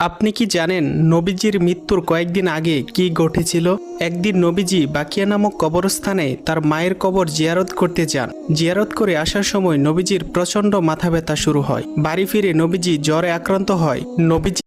আপনি কি জানেন নবীজির মৃত্যুর কয়েকদিন আগে কি ঘটেছিল? একদিন নবীজি বাকিয়া নামক কবরস্থানে তার মায়ের কবর জিয়ারত করতে যান। জিয়ারত করে আসার সময় নবীজির প্রচণ্ড মাথা ব্যথা শুরু হয়। বাড়ি ফিরে নবীজি জ্বরে আক্রান্ত হয়। নবীজি